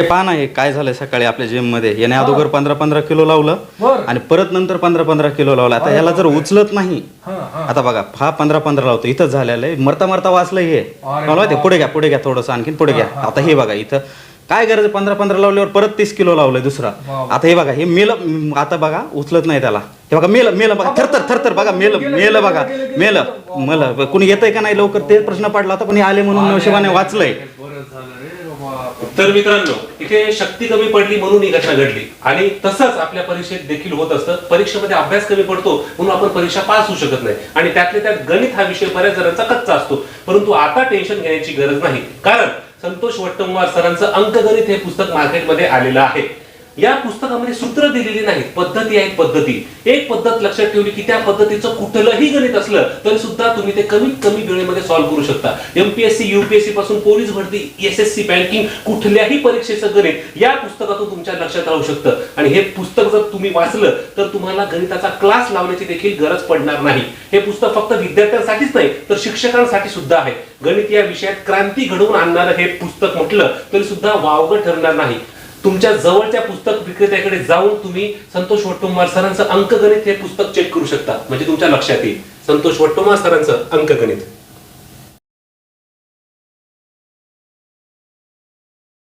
हे पहा ना हे काय झालंय सकाळी आपल्या जिममध्ये. याने अगोदर पंधरा पंधरा किलो लावलं आणि परत नंतर पंधरा पंधरा किलो लावलं. आता ह्याला जर उचलत नाही आता बघा हा पंधरा पंधरा लावतो. इथं झालेलं आहे. मरता मरता वाचलं हे. मला माहिती पुढे घ्या पुढे घ्या थोडंसं आणखीन पुढे घ्या. आता हे. बघा इथं. काय गरज पंधरा पंधरा लावल्यावर परत तीस किलो लावलंय दुसरा. आता हे बघा हे मेल आता बघा उचलत नाही त्याला. हे बघा मेल मेल बघा. थरथर थरथर बघा मेल मेल बघा. मेल. मेल. कुणी येतंय का नाही लवकर? ते प्रश्न पडला होता पण आले म्हणून नशिबाने वाचलंय. झालं तर मित्रांनो इथे शक्ती कमी पडली म्हणून ही घटना घडली. आणि तसंच आपल्या परीक्षेत देखील होत असतं. परीक्षेमध्ये अभ्यास कमी पडतो म्हणून आपण परीक्षा पास होऊ शकत नाही. आणि त्यातले त्यात गणित हा विषय बऱ्याच जणांचा कच्चा असतो. परंतु आता टेन्शन घेण्याची गरज नाही. कारण संतोष वट्टमवार सरांचं अंकगणित हे पुस्तक मार्केटमध्ये आलेलं आहे. या पुस्तकामध्ये सूत्र दिलेली नाहीत. पद्धती आहेत पद्धती. एक पद्धत लक्षात ठेवली की त्या पद्धतीचं कुठलंही गणित असलं तरी सुद्धा तुम्ही ते कमीत कमी वेळेमध्ये सॉल्व्ह करू शकता. एमपीएससी युपीएससी पासून पोलीस भरती एस एस सी बँकिंग कुठल्याही परीक्षेचं गणित या पुस्तकातून तुमच्या लक्षात राहू शकतं. आणि हे पुस्तक जर तुम्ही वाचलं तर तुम्हाला गणिताचा क्लास लावण्याची देखील गरज पडणार नाही. हे पुस्तक फक्त विद्यार्थ्यांसाठीच नाही तर शिक्षकांसाठी सुद्धा आहे. गणित या विषयात क्रांती घडवून आणणारं हे पुस्तक म्हटलं तरी सुद्धा वावगं ठरणार नाही. तुमच्या जवळच्या पुस्तक विक्रेत्याकडे जाऊन तुम्ही संतोष वट्टुमार सरांचं अंकगणित हे पुस्तक चेक करू शकता. म्हणजे तुमच्या लक्षात येईल. संतोष वट्टुमार सरांचं अंकगणित.